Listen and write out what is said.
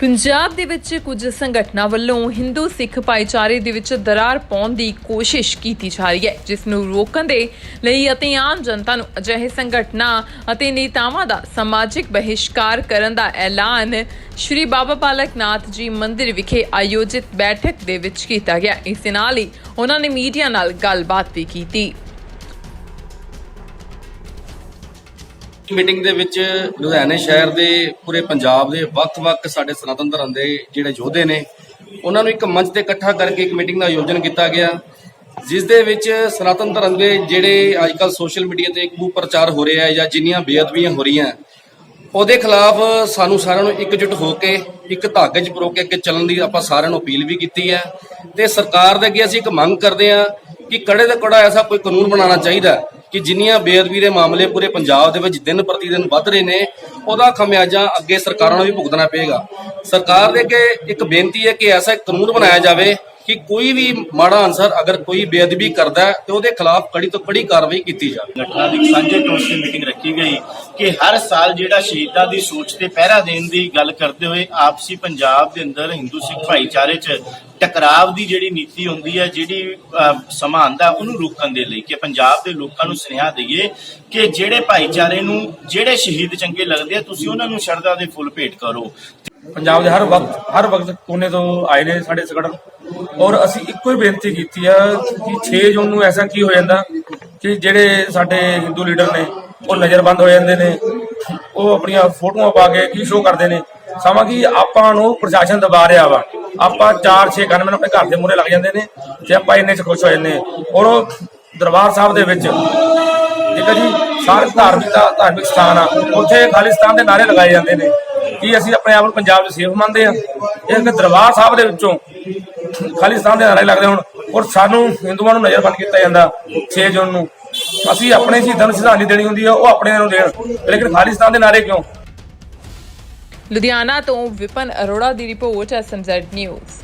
ਪੰਜਾਬ ਦੇ ਵਿੱਚ ਕੁਝ ਸੰਗਠਨਾਂ ਵੱਲੋਂ ਹਿੰਦੂ ਸਿੱਖ ਭਾਈਚਾਰੇ ਦੇ ਵਿੱਚ ਦਰਾਰ ਪਾਉਣ ਦੀ ਕੋਸ਼ਿਸ਼ ਕੀਤੀ ਜਾ ਰਹੀ ਹੈ, ਜਿਸ ਨੂੰ ਰੋਕਣ ਦੇ ਲਈ ਅਤੇ ਆਮ ਜਨਤਾ ਨੂੰ ਅਜਿਹੇ ਸੰਗਠਨਾਂ ਅਤੇ ਨੇਤਾਵਾਂ ਦਾ ਸਮਾਜਿਕ ਬਹਿਸ਼ਕਾਰ ਕਰਨ ਦਾ ਐਲਾਨ ਸ਼੍ਰੀ ਬਾਬਾ ਬਾਲਕ ਨਾਥ ਜੀ ਮੰਦਿਰ ਵਿਖੇ ਆਯੋਜਿਤ ਬੈਠਕ ਦੇ ਵਿੱਚ ਕੀਤਾ ਗਿਆ। ਇਸ ਨਾਲ ਹੀ ਉਹਨਾਂ ਨੇ ਮੀਡੀਆ ਨਾਲ ਗੱਲਬਾਤ ਵੀ ਕੀਤੀ। ਮੀਟਿੰਗ ਦੇ ਵਿੱਚ ਲੁਧਿਆਣੇ ਸ਼ਹਿਰ ਦੇ ਪੂਰੇ ਪੰਜਾਬ ਦੇ ਵੱਖ-ਵੱਖ ਸਾਡੇ ਸਨਾਤਨ ਧਰਮ ਦੇ ਜਿਹੜੇ ਯੋਧੇ ਨੇ, ਉਹਨਾਂ ਨੂੰ ਇੱਕ ਮੰਚ ਤੇ ਇਕੱਠਾ ਕਰਕੇ ਇੱਕ ਮੀਟਿੰਗ ਦਾ ਆਯੋਜਨ ਕੀਤਾ ਗਿਆ, ਜਿਸ ਦੇ ਵਿੱਚ ਸਨਾਤਨ ਧਰਮ ਦੇ ਜਿਹੜੇ ਅੱਜਕੱਲ ਸੋਸ਼ਲ ਮੀਡੀਆ ਤੇ ਕੂ ਪ੍ਰਚਾਰ ਹੋ ਰਿਹਾ ਹੈ ਜਾਂ ਜਿੰਨੀਆਂ ਬੇਅਦਬੀਆਂ ਹੋ ਰਹੀਆਂ, ਉਹਦੇ ਖਿਲਾਫ ਸਾਨੂੰ ਸਾਰਿਆਂ ਨੂੰ ਇਕਜੁੱਟ ਹੋ ਕੇ, ਇੱਕ ਧਾਗੇ 'ਚ ਪਰੋ ਕੇ ਅੱਗੇ ਚੱਲਣ ਦੀ ਆਪਾਂ ਸਾਰਿਆਂ ਨੂੰ ਅਪੀਲ ਵੀ ਕੀਤੀ ਹੈ ਤੇ ਸਰਕਾਰ ਦੇ ਅੱਗੇ ਅਸੀਂ ਇੱਕ ਮੰਗ ਕਰਦੇ ਹਾਂ ਕਿ ਕੜੇ ਦਾ ਕੜਾ ਐਸਾ ਕੋਈ ਕਾਨੂੰਨ ਬਣਾਉਣਾ ਚਾਹੀਦਾ ਕਿ ਜਿੰਨੀਆਂ ਬੇਅਦਬੀ ਦੇ ਮਾਮਲੇ ਪੂਰੇ ਪੰਜਾਬ ਦੇ ਵਿੱਚ ਦਿਨ ਪ੍ਰਤੀ ਦਿਨ ਵੱਧ ਰਹੇ ਨੇ, ਉਹਦਾ ਖਮਿਆਜਾ ਅੱਗੇ ਸਰਕਾਰਾਂ ਨੂੰ ਵੀ ਭੁਗਤਣਾ ਪਏਗਾ। ਸਰਕਾਰ ਦੇ ਅੱਗੇ ਇੱਕ ਬੇਨਤੀ ਹੈ ਕਿ ਐਸਾ ਕਾਨੂੰਨ ਬਣਾਇਆ ਜਾਵੇ ਕਿ ਕੋਈ ਵੀ ਮਾੜਾ ਅਨਸਰ ਅਗਰ ਕੋਈ ਬੇਅਦਬੀ ਕਰਦਾ ਹੈ, ਤੇ ਉਹਦੇ ਖਿਲਾਫ ਕੜੀ ਤੋਂ ਕੜੀ ਕਾਰਵਾਈ ਕੀਤੀ ਜਾਵੇ। ਸੰਗਠਨਾਂ ਦੀ ਸਾਂਝੇ ਤੌਰ ਤੇ ਮੀਟਿੰਗ ਰੱਖੀ ਗਈ ਕਿ ਹਰ ਸਾਲ ਜਿਹੜਾ ਸ਼ਹੀਦਾਂ ਦੀ ਸੋਚ ਤੇ ਪਹਿਰਾ ਦੇਣ ਦੀ ਗੱਲ ਕਰਦੇ ਹੋਏ ਆਪਸੀ ਪੰਜਾਬ ਦੇ ਅੰਦਰ ਹਿੰਦੂ ਸਿੱਖ ਭਾਈਚਾਰੇ 'ਚ ਟਕਰਾਵ ਦੀ ਜਿਹੜੀ ਨੀਤੀ ਹੁੰਦੀ ਹੈ, ਜਿਹੜੀ ਸਮਾਂ ਆਉਂਦਾ, ਉਹਨੂੰ ਰੋਕਣ ਦੇ ਲਈ ਕਿ ਪੰਜਾਬ ਦੇ ਲੋਕਾਂ ਨੂੰ ਸੁਨੇਹਾ ਦਈਏ ਕਿ ਜਿਹੜੇ ਭਾਈਚਾਰੇ ਨੂੰ, ਜਿਹੜੇ ਸ਼ਹੀਦ ਚੰਗੇ ਲੱਗਦੇ ਆ, ਤੁਸੀਂ ਉਹਨਾਂ ਨੂੰ ਸ਼ਰਧਾ ਦੇ ਫੁੱਲ ਭੇਟ ਕਰੋ। ਪੰਜਾਬ ਦੇ ਹਰ ਵਕਤ ਹਰ ਵਕਤ ਕੋਨੇ ਤੋਂ ਆਏ ਨੇ ਸਾਡੇ ਸੰਗਠਨ। ਔਰ ਅਸੀਂ ਇੱਕੋ ਹੀ ਬੇਨਤੀ ਕੀਤੀ ਆ ਕਿ 6 ਜੂਨ ਨੂੰ ਐਸਾ ਕੀ ਹੋ ਜਾਂਦਾ ਕਿ ਜਿਹੜੇ ਸਾਡੇ ਹਿੰਦੂ ਲੀਡਰ ਨੇ, ਉਹ ਨਜ਼ਰਬੰਦ ਹੋ ਜਾਂਦੇ ਨੇ, ਉਹ ਆਪਣੀਆਂ ਫੋਟੋਆਂ ਪਾ ਕੇ ਕੀ ਸ਼ੋਅ ਕਰਦੇ ਨੇ। ਸਮਾਂ ਕਿ ਆਪਾਂ ਨੂੰ ਪ੍ਰਸ਼ਾਸਨ ਦਬਾ ਰਿਹਾ ਵਾ। ਆਪਾਂ ਚਾਰ ਛੇ ਕੰਨ ਮੈਨੂੰ ਆਪਣੇ ਘਰ ਦੇ ਮੂਹਰੇ ਲੱਗ ਜਾਂਦੇ ਨੇ ਤੇ ਆਪਾਂ ਇੰਨੇ ਚ ਖੁਸ਼ ਹੋ ਜਾਂਦੇ ਹਾਂ। ਔਰ ਉਹ ਦਰਬਾਰ ਸਾਹਿਬ ਦੇ ਵਿੱਚ, ਠੀਕ ਹੈ ਜੀ, ਸਾਰੇ ਧਾਰਮਿਕ ਦਾ ਧਾਰਮਿਕ ਸਥਾਨ ਆ। ਉੱਥੇ ਖਾਲਿਸਤਾਨ ਦੇ ਨਾਰੇ ਲਗਾਏ ਜਾਂਦੇ ਨੇ ਕੀ ਅਸੀਂ ਆਪਣੇ ਆਪ ਨੂੰ ਪੰਜਾਬ ਚ ਸੇਫ ਮੰਨਦੇ ਆ ਇਹ ਕਿ ਦਰਬਾਰ ਸਾਹਿਬ ਦੇ ਵਿੱਚੋਂ ਖਾਲਿਸਤਾਨ ਦੇ ਨਾਰੇ ਲੱਗਦੇ ਹੁਣ ਔਰ ਸਾਨੂੰ ਹਿੰਦੂਆਂ ਨੂੰ ਨਜ਼ਰਬੰਦ ਕੀਤਾ ਜਾਂਦਾ 6 ਜੂਨ ਨੂੰ। ਅਸੀਂ ਆਪਣੇ ਸ਼ਹੀਦਾਂ ਨੂੰ ਸ਼ਰਧਾਂਜਲੀ ਦੇਣੀ ਹੁੰਦੀ ਹੈ ਉਹ ਆਪਣੇ ਨੂੰ ਦੇਣ। ਲੇਕਿਨ ਖਾਲਿਸਤਾਨ ਦੇ ਨਾਰੇ ਕਿਉਂ? ਲੁਧਿਆਣਾ ਤੋਂ ਵਿਪਨ ਅਰੋੜਾ ਦੀ ਰਿਪੋਰਟ ਐਸਐਮਜ਼ੈਡ ਨਿਊਜ਼।